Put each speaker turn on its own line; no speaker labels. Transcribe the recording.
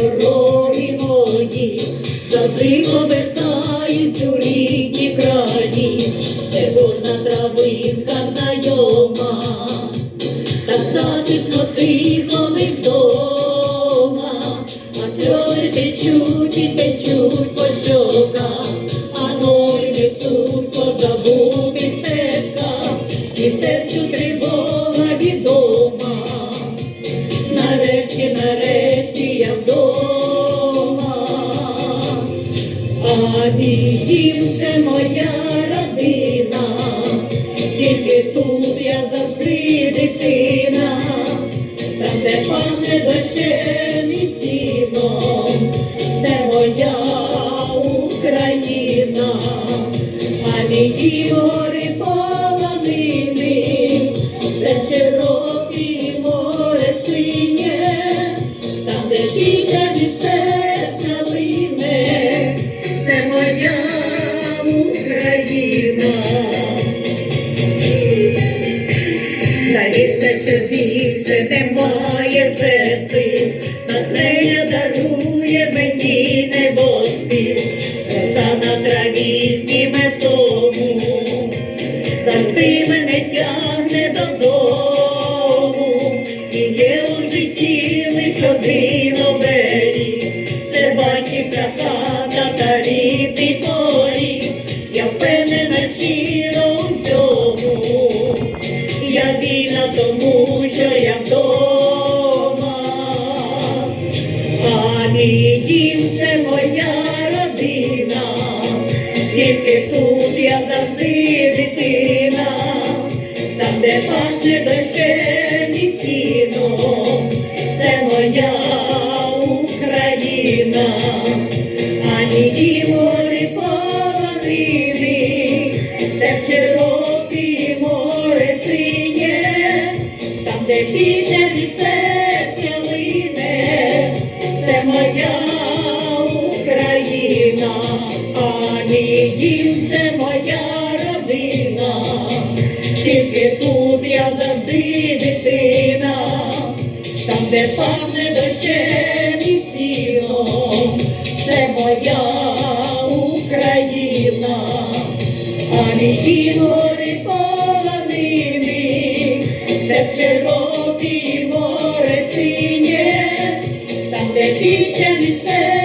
дороги мої, за приклади. А це моя родина, тільки тут я завжди дитина, там де пахне дощем і сіном, це моя Україна, а мій дім Більше немає вже сил, натхнення дарує мені небоспів, роса на траві зніме тому, завжди мене тягне додому, і є у житті лиш один оберіг, це батьківська хата та рідний поріг, я впевнена щиро у цьому. Я тому, що я вдома, а мій дім це моя родина, тільки тут я завжди де пісня від серця лине, це моя Україна, а мій дім це моя родина, тільки тут я завжди дитина, там, де пахне дощем і сіном, це моя Україна, а мій гори широкий море синє, там, де пісня не серця